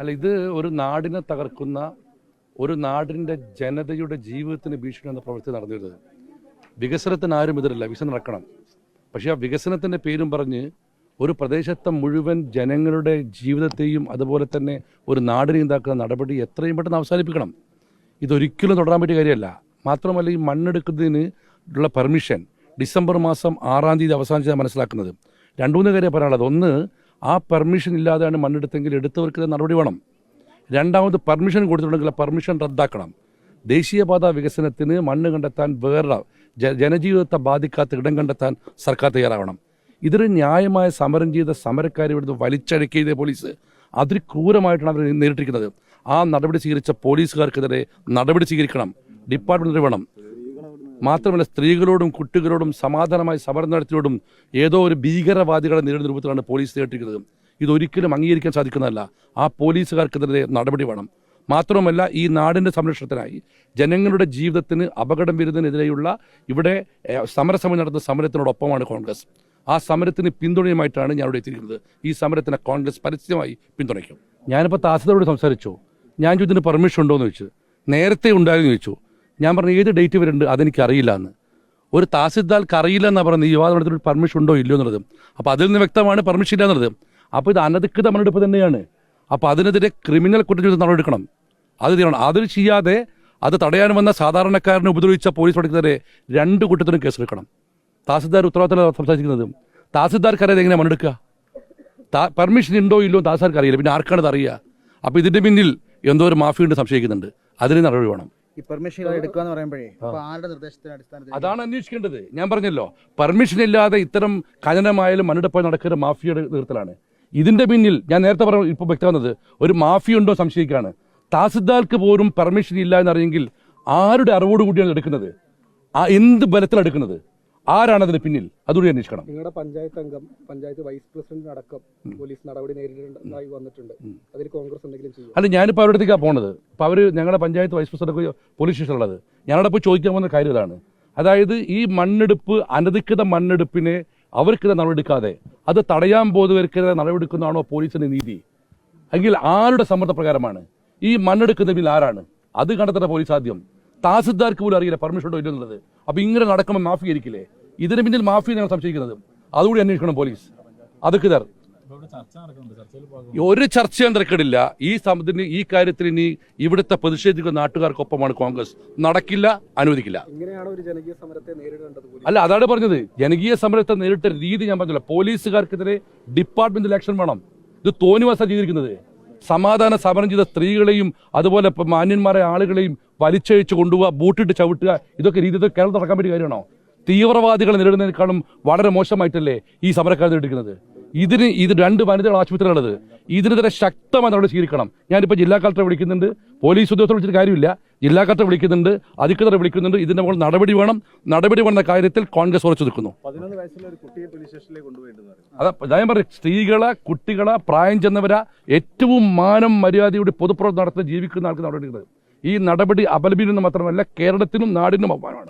അല്ല ഇത് ഒരു നാടിനെ തകർക്കുന്ന ഒരു നാടിന്റെ ജനതയുടെ ജീവിതത്തിന് ഭീഷണി എന്ന പ്രവൃത്തി നടന്നിരുന്നത്. വികസനത്തിന് ആരും എതിരല്ല വികസനം നടക്കണം. പക്ഷേ ആ വികസനത്തിന്റെ പേരും പറഞ്ഞ് ഒരു പ്രദേശത്തെ മുഴുവൻ ജനങ്ങളുടെ ജീവിതത്തെയും അതുപോലെ തന്നെ ഒരു നാടിനെ ഉണ്ടാക്കുന്ന നടപടി എത്രയും പെട്ടെന്ന് അവസാനിപ്പിക്കണം. ഇതൊരിക്കലും തുടരാൻ പറ്റിയ കാര്യമല്ല. മാത്രമല്ല ഈ മണ്ണെടുക്കുന്നതിന് ഉള്ള പെർമിഷൻ ഡിസംബർ മാസം ആറാം തീയതി അവസാനിച്ചാണ് മനസ്സിലാക്കുന്നത്. രണ്ടു മൂന്ന് കാര്യം പറയാനുള്ളത്. ഒന്ന് ആ പെർമിഷൻ ഇല്ലാതെയാണ് മണ്ണെടുത്തെങ്കിൽ എടുത്തവർക്ക് നടപടി വേണം. രണ്ടാമത് പെർമിഷൻ കൊടുത്തിട്ടുണ്ടെങ്കിൽ ആ പെർമിഷൻ റദ്ദാക്കണം. ദേശീയപാത വികസനത്തിന് മണ്ണ് കണ്ടെത്താൻ വേറെ ജനജീവിതത്തെ ബാധിക്കാത്ത ഇടം കണ്ടെത്താൻ സർക്കാർ തയ്യാറാവണം. ഇതൊരു ന്യായമായ സമരം ചെയ്ത സമരക്കാരെ ഇവിടുന്ന് വലിച്ചഴക്കിയ പോലീസ് അതിൽ ക്രൂരമായിട്ടാണ് അവർ നേരിട്ടിരിക്കുന്നത്. ആ നടപടി സ്വീകരിച്ച പോലീസുകാർക്കെതിരെ നടപടി സ്വീകരിക്കണം. ഡിപ്പാർട്ട്മെന്റ് വേണം. മാത്രമല്ല സ്ത്രീകളോടും കുട്ടികളോടും സമാധാനമായി സമരം നടത്തിയോടും ഏതോ ഒരു ഭീകരവാദികളെ നേരിടുന്ന രൂപത്തിലാണ് പോലീസ് നേരിട്ടിരിക്കുന്നത് ഇതൊരിക്കലും അംഗീകരിക്കാൻ സാധിക്കുന്നതല്ല. ആ പോലീസുകാർക്കെതിരെ നടപടി വേണം. മാത്രമല്ല ഈ നാടിന്റെ സംരക്ഷണത്തിനായി ജനങ്ങളുടെ ജീവിതത്തിന് അപകടം വരുന്നതിനെതിരെയുള്ള ഇവിടെ സമരസമയം നടത്തുന്ന സമരത്തിനോടൊപ്പമാണ് കോൺഗ്രസ്. ആ സമരത്തിന് പിന്തുണയുമായിട്ടാണ് ഞാൻ ഇവിടെ എത്തിയിരിക്കുന്നത്. ഈ സമരത്തിനെ കോൺഗ്രസ് പരസ്യമായി പിന്തുണയ്ക്കും. ഞാനിപ്പോൾ താസിദോട് സംസാരിച്ചു. ഞാൻ ചോദിച്ചതിന് പെർമിഷൻ ഉണ്ടോ എന്ന് ചോദിച്ചു. നേരത്തെ ഉണ്ടായിരുന്നു ചോദിച്ചു. ഞാൻ പറഞ്ഞു ഏത് ഡേറ്റ് വരുന്നുണ്ട്? അതെനിക്കറിയില്ല എന്ന് ഒരു താസിദ്ദാർക്ക് അറിയില്ല എന്നാണ് പറയുന്നത്. ഈ ഒരു പെർമിഷൻ ഉണ്ടോ ഇല്ലയോ എന്നുള്ളത്. അപ്പോൾ അതിൽ നിന്ന് വ്യക്തമാണ് പെർമിഷൻ ഇല്ല എന്നുള്ളത്. അപ്പോൾ ഇത് അനധികൃത മണ്ണെടുപ്പ് തന്നെയാണ്. അപ്പോൾ അതിനെതിരെ ക്രിമിനൽ കുറ്റം നടപടിയെടുക്കണം. അത് ചെയ്യണം. അത് ചെയ്യാതെ അത് തടയാൻ വന്ന സാധാരണക്കാരനെ ഉപദ്രവിച്ച പോലീസ് പഠിക്കുന്നവരെ രണ്ട് കൂട്ടത്തിനും കേസെടുക്കണം. താസിദ്ദാർ ഉത്തരവാദിത്തം സംസാരിക്കുന്നത്. താസിദ്ദാർക്കറിയാതെ എങ്ങനെ മണ്ണെടുക്കുക പെർമിഷൻ ഉണ്ടോ ഇല്ലോ താസാർക്ക് അറിയില്ല പിന്നെ ആർക്കാണ് അറിയുക? അപ്പോൾ ഇതിന്റെ പിന്നിൽ എന്തോ ഒരു മാഫിയുണ്ട് സംശയിക്കുന്നുണ്ട്. അതിന് നടപടി വേണം. ഈ പെർമിഷൻ എടുക്കുക എന്ന് പറയുമ്പോഴേ അപ്പൊ ആരുടെ നിർദ്ദേശത്തിന്റെ അടിസ്ഥാനത്തിൽ അതാണ് അന്വേഷിക്കേണ്ടത്. ഞാൻ പറഞ്ഞല്ലോ പെർമിഷൻ ഇല്ലാതെ ഇത്തരം ഖനനമായാലും മണ്ണെടുപ്പ് നടക്കുന്ന മാഫിയയുടെ നേതൃത്വത്തിലാണ്. ഇതിന്റെ പിന്നിൽ ഞാൻ നേരത്തെ പറഞ്ഞു ഇപ്പൊ വ്യക്തമാകുന്നത് ഒരു മാഫിയ ഉണ്ടോ സംശയിക്കുകയാണ്. താസിദ്ദാർക്ക് പോലും പെർമിഷൻ ഇല്ല എന്നറിയെങ്കിൽ ആരുടെ അറിവോട് കൂടിയാണ് എടുക്കുന്നത്? ആ എന്ത് ബലത്തിലാണ് എടുക്കുന്നത്? ആരാണ് അതിന് പിന്നിൽ? അതുകൂടി അന്വേഷിക്കണം. നിങ്ങളുടെ പഞ്ചായത്ത് അംഗം പഞ്ചായത്ത് വൈസ് പ്രസിഡന്റ് അടക്കം പോലീസ് നടപടി നേരിടേണ്ടതായി വന്നിട്ടുണ്ട്. അതിൽ കോൺഗ്രസ് എന്തെങ്കിലും ചെയ്യും അല്ല ഞാനിപ്പോൾ അവരുടെ അടുത്തേക്കാണ് പോണത്. അപ്പോൾ അവർ ഞങ്ങളുടെ പഞ്ചായത്ത് വൈസ് പ്രസിഡന്റ് പോലീസ് സ്റ്റേഷനുള്ളത് ഞാനവിടെ പോയി ചോദിക്കാൻ പോകുന്ന കാര്യം ഇതാണ്. അതായത് ഈ മണ്ണെടുപ്പ് അനധികൃത മണ്ണെടുപ്പിനെ അവർക്കെതിരെ നടപടിയെടുക്കാതെ അത് തടയാൻ പോകുന്നവർക്കെതിരെ നടപടിയെടുക്കുന്നതാണോ പോലീസിന്റെ നീതി? എങ്കിൽ ആരുടെ സമ്മർദ്ദ പ്രകാരമാണ് ഈ മണ്ണെടുക്കുന്ന ബിൽ ആരാണ്? അത് കണ്ടെത്തേണ്ട പോലീസ് ആദ്യം. താസിദ്ദാർക്ക് പോലും അറിയില്ല പെർമിഷൻ ഉണ്ടോ ഇല്ലെന്നുള്ളത് അപ്പൊ അപ്പോൾ ഇങ്ങനെ നടക്കുമ്പോൾ മാഫി ആയിരിക്കില്ലേ? ഇതിന് പിന്നിൽ മാഫിയ ഞങ്ങൾ സംശയിക്കുന്നത്. അതുകൂടി അന്വേഷിക്കണം പോലീസ്. അധികൃതർ ഒരു ചർച്ചയും തിരക്കിടില്ല ഈ സമയത്തിന് ഈ കാര്യത്തിൽ ഇനി ഇവിടുത്തെ പ്രതിഷേധിക്കുന്ന നാട്ടുകാർക്കൊപ്പമാണ് കോൺഗ്രസ്. നടക്കില്ല അനുവദിക്കില്ല. അല്ല അതാണ് പറഞ്ഞത്. ജനകീയ സമരത്തെ നേരിട്ട രീതി ഞാൻ പറഞ്ഞില്ല. പോലീസുകാർക്കെതിരെ ഡിപ്പാർട്ട്മെന്റ് ആക്ഷൻ വേണം. ഇത് തോന്നിവാസ ചെയ്തിരിക്കുന്നത്. സമാധാന സമരം ചെയ്ത സ്ത്രീകളെയും അതുപോലെ മാന്യന്മാരെ മാന്യന്മാരായ ആളുകളെയും വലിച്ചഴിച്ച് കൊണ്ടുപോവുക ബൂട്ടിട്ട് ചവിട്ടുക ഇതൊക്കെ രീതി കേരളത്തിൽ നടക്കാൻ പറ്റിയ കാര്യമാണോ? തീവ്രവാദികളെ നേരിടുന്നതിനേക്കാളും വളരെ മോശമായിട്ടല്ലേ ഈ സമരക്കാർ നേരിടുന്നത് ഇതിന് ഇത് രണ്ട് വനിതകൾ ആശുപത്രികളുള്ളത് ഇതിനെതിരെ ശക്തമായി നടപടി സ്വീകരിക്കണം. ഞാനിപ്പോൾ ജില്ലാ കളക്ടറെ വിളിക്കുന്നുണ്ട്. പോലീസ് ഉദ്യോഗസ്ഥർ വിളിച്ചിട്ട് കാര്യമില്ല. ജില്ലാ കളക്ടറെ വിളിക്കുന്നുണ്ട്. അധികൃതരെ വിളിക്കുന്നുണ്ട്. ഇതിന്റെ മുകളിൽ നടപടി വേണം. നടപടി വേണ്ട കാര്യത്തിൽ കോൺഗ്രസ് ഉറച്ചു നിൽക്കുന്നു. പതിനൊന്ന് വയസ്സുള്ള ഒരു കുട്ടിയെ പോലീസ് സ്റ്റേഷനിലേക്ക് കൊണ്ടുപോയിട്ടുണ്ടെന്ന് അതാ ഞാൻ പറയും സ്ത്രീകളെ കുട്ടികളെ പ്രായം ചെന്നവരെ ഏറ്റവും മാനം മര്യാദയുടെ പൊതുപ്രവർത്തനം നടത്തി ജീവിക്കുന്ന ആൾക്ക് നടപടി. ഈ നടപടി അപലപിക്കുന്നത് മാത്രമല്ല കേരളത്തിനും നാടിനും അപമാനമാണ്.